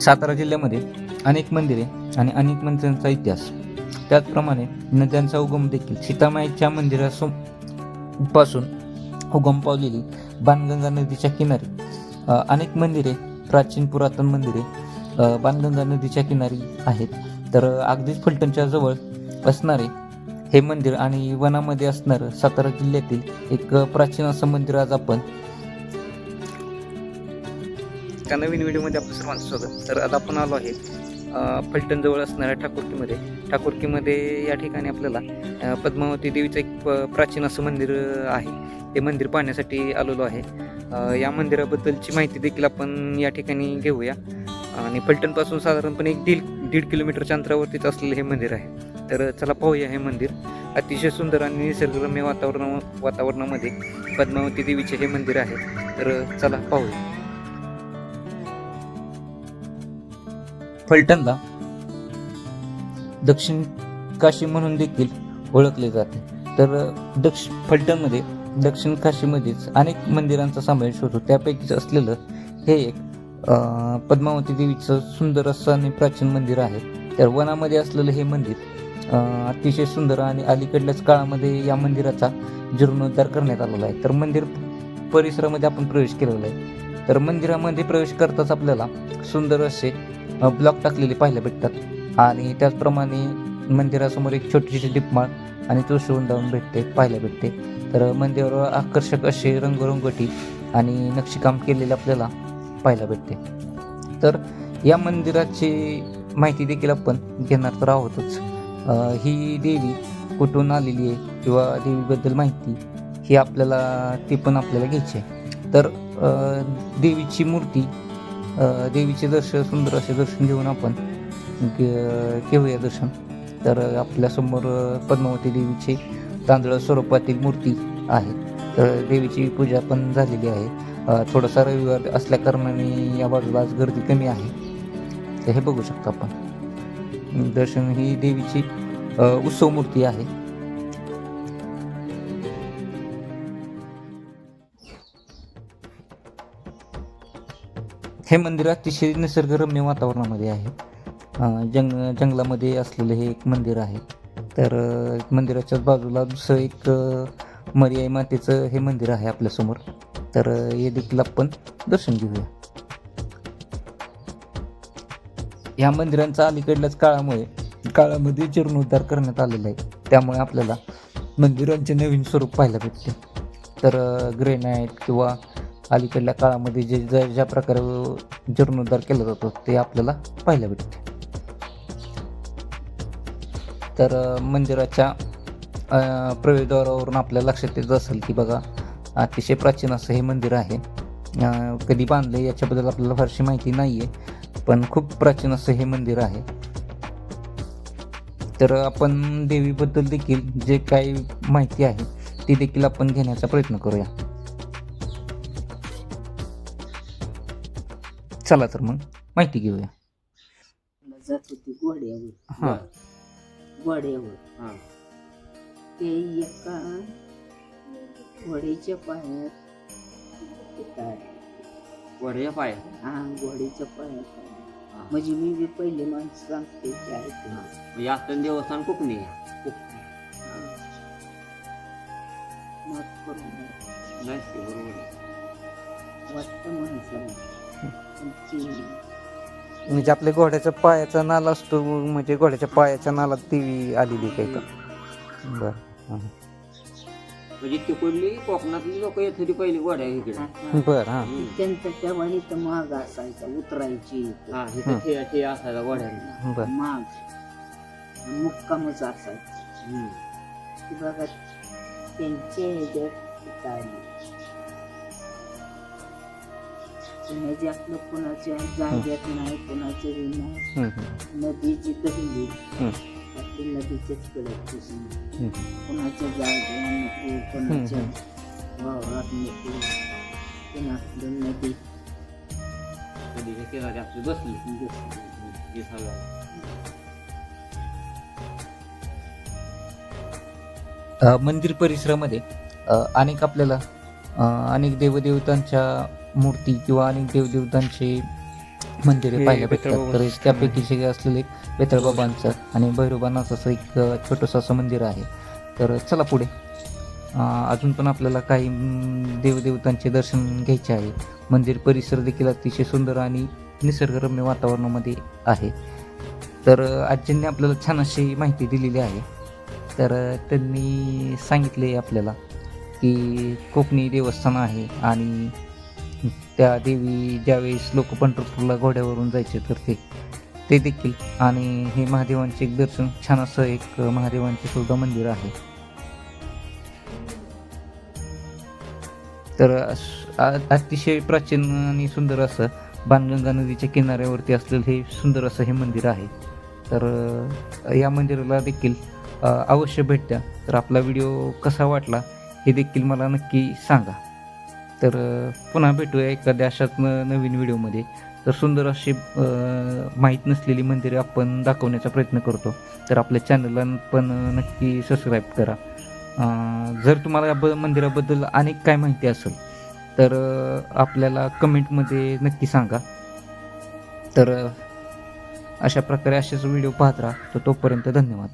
सातारा जिल्ह्यामध्ये अनेक मंदिरे आणि अनेक मंदिरांचा इतिहास. त्याचप्रमाणे नद्यांचा उगम देखील सीतामाईच्या मंदिरासो पासून उगम पावलेली बाणगंगा नदीच्या किनारी अनेक मंदिरे प्राचीन पुरातन मंदिरे बाणगंगा नदीच्या किनारी आहेत. तर अगदीच फलटणच्या जवळ असणारे हे मंदिर आणि वनामध्ये असणारं सातारा जिल्ह्यातील एक प्राचीन असं मंदिर आज आपण एका नवीन व्हिडिओमध्ये आपलं सर्वांचं स्वागत. तर आता आपण आलो आहे फलटणजवळ असणाऱ्या ठाकुरकीमध्ये. ठाकुरकीमध्ये या ठिकाणी आपल्याला पद्मावती देवीचं एक प- प्राचीन असं मंदिर आहे. ते मंदिर पाहण्यासाठी आलेलो आहे. या मंदिराबद्दलची माहिती देखील आपण या ठिकाणी घेऊया. आणि फलटणपासून साधारणपणे एक दीड दीड किलोमीटरच्या अंतरावरतीच असलेलं हे मंदिर आहे. तर चला पाहूया हे मंदिर. अतिशय सुंदर आणि निसर्गरम्य वातावरण वातावरणामध्ये पद्मावती देवीचे हे मंदिर आहे. तर चला पाहूया. फलटणला दक्षिण काशी म्हणून देखील ओळखले जाते. तर दक्ष फलटणमध्ये दक्षिण काशीमध्येच अनेक मंदिरांचा समावेश होतो. त्यापैकीच असलेलं हे एक पद्मावती देवीचं सुंदर असं आणि प्राचीन मंदिर आहे. तर वनामध्ये असलेलं हे मंदिर अतिशय सुंदर आणि अलीकडल्याच काळामध्ये या मंदिराचा जीर्णोद्धार करण्यात आलेला आहे. तर मंदिर परिसरामध्ये आपण प्रवेश केलेला आहे. तर मंदिरामध्ये प्रवेश करताच आपल्याला सुंदर असे ब्लॉक टाकलेले पाहायला भेटतात. आणि त्याचप्रमाणे मंदिरासमोर एक छोटीशी डिपमाळ आणि तुळशी लावून भेटते पाहायला भेटते. तर मंदिरावर आकर्षक असे रंगरंगोटी आणि नक्षीकाम केलेले आपल्याला पाहायला भेटते. तर या मंदिराची माहिती देखील आपण घेणार तर आहोतच. ही देवी कुठून आलेली आहे किंवा देवीबद्दल माहिती ही आपल्याला ती पण आपल्याला घ्यायची आहे. तर देवीची मूर्ती देवीचे दर्शन सुंदर असे दर्शन घेऊन आपण गे- घेऊया दर्शन. तर आपल्यासमोर पद्मावती देवीचे तांदळ स्वरूपातील मूर्ती आहे. तर देवीची पूजा पण झालेली आहे. थोडासा रविवार असल्या कारणाने या बाजूला आज गर्दी कमी आहे. तर हे बघू शकतो आपण. दर्शन ही देवीची उत्सव मूर्ती आहे. हे मंदिर अतिशय निसर्गरम्य वातावरणामध्ये आहे. जंग जंगलामध्ये असलेलं हे एक मंदिर आहे. तर मंदिराच्याच बाजूला दुसरं एक मर्याई मातेचं हे मंदिर आहे आपल्यासमोर तर हे देखील आपण दर्शन घेऊया. या मंदिरांचा अलीकडल्याच काळामुळे काळामध्ये जीर्णोद्धार करण्यात आलेला आहे. त्यामुळे आपल्याला मंदिरांचे नवीन स्वरूप पाहायला भेटते. तर ग्रेनाईट किंवा अलीकडल्या काळामध्ये जे ज्या ज्या प्रकारे जीर्णोद्धार केला जातो ते आपल्याला पाहायला भेटते. तर मंदिराच्या प्रवेशद्वारावरून आपल्या लक्षात येत असेल की बघा अतिशय प्राचीन असं हे मंदिर आहे. कधी बांधलं याच्याबद्दल आपल्याला फारशी माहिती नाही आहे पण खूप प्राचीन असं हे मंदिर आहे. तर आपण देवीबद्दल देखील जे काही माहिती आहे ती देखील आपण घेण्याचा प्रयत्न करूया. चला तर मग. माहिती घेऊया. जात होती हां. घोड्यावर हा. ते एका घोड्याच्या पायात काय वड्या पाय हा घोड्याच्या पायात हा. म्हणजे मी बी पहिले माणसं सांगते ते ऐकून. म्हणजे असतं देवस्थान कोकणी आहे. माफ करून. नाही ते बरोबर आहे. वाटतं माणसाला. म्हणजे आपल्या घोड्याच्या पायाचा नाला असतो म्हणजे घोड्याच्या पायाच्या नालात देवी आलेली काही का बर म्हणजे तिकडली कोकणातली लोक येत होती पहिली गोड्या इकडे. बर हा. त्यांचा माग असायचा उतरायची. हा इथं असायला गोड्यांना बर. माग. मुक्कामच असायचा. हम्म. की बघा त्यांच्या ह्याच्यात आली कुणाच्या आपलं कुणाच्या जाग्यात नाही कुणाचं हे नाही. दहली नदीच्याच कडक. कुणाच्या जागेवर नको कुणाच्या वावरात नको. पण आपलं नदी. आपली बसली. हे मंदिर परिसरामध्ये अनेक आपल्याला अनेक देवदेवतांच्या मूर्ती किंवा अनेक देवदेवतांचे मंदिरे पाहायला बेताळ भेटतात तर त्यापैकीच एक असलेलं बेताळबाबांचं आणि भैरवबानाचं असं एक छोटंसं असं मंदिर आहे. तर चला पुढे. अजून पण आपल्याला काही देवदेवतांचे दर्शन घ्यायचे आहे. मंदिर परिसर देखील अतिशय सुंदर आणि निसर्गरम्य वातावरणामध्ये आहे. तर आजींनी आपल्याला छान अशी माहिती दिलेली आहे. तर त्यांनी सांगितले आपल्याला की कोकणी देवस्थान आहे आणि त्या देवी ज्यावेळेस लोक पंढरपूरला घोड्यावरून जायचे तर ते ते देखील. आणि हे महादेवांचे एक दर्शन छान असं एक महादेवांचे सुद्धा मंदिर आहे. तर अतिशय प्राचीन आणि सुंदर असं बाणगंगा नदीच्या किनाऱ्यावरती असलेलं हे सुंदर असं हे मंदिर आहे. तर या मंदिराला देखील अवश्य भेट द्या. तर आपला व्हिडिओ कसा वाटला हे देखील मला नक्की सांगा. तर पुन्हा भेटूया एखाद्या अशाच न नवीन व्हिडिओमध्ये. तर सुंदर अशी माहीत नसलेली मंदिरे आपण दाखवण्याचा प्रयत्न करतो. तर आपल्या चॅनलला पण नक्की सबस्क्राईब करा. जर तुम्हाला या ब मंदिराबद्दल अनेक काय माहिती असेल तर आपल्याला कमेंटमध्ये नक्की सांगा. तर अशा प्रकारे असेच व्हिडिओ पाहत राहा. तर तोपर्यंत धन्यवाद.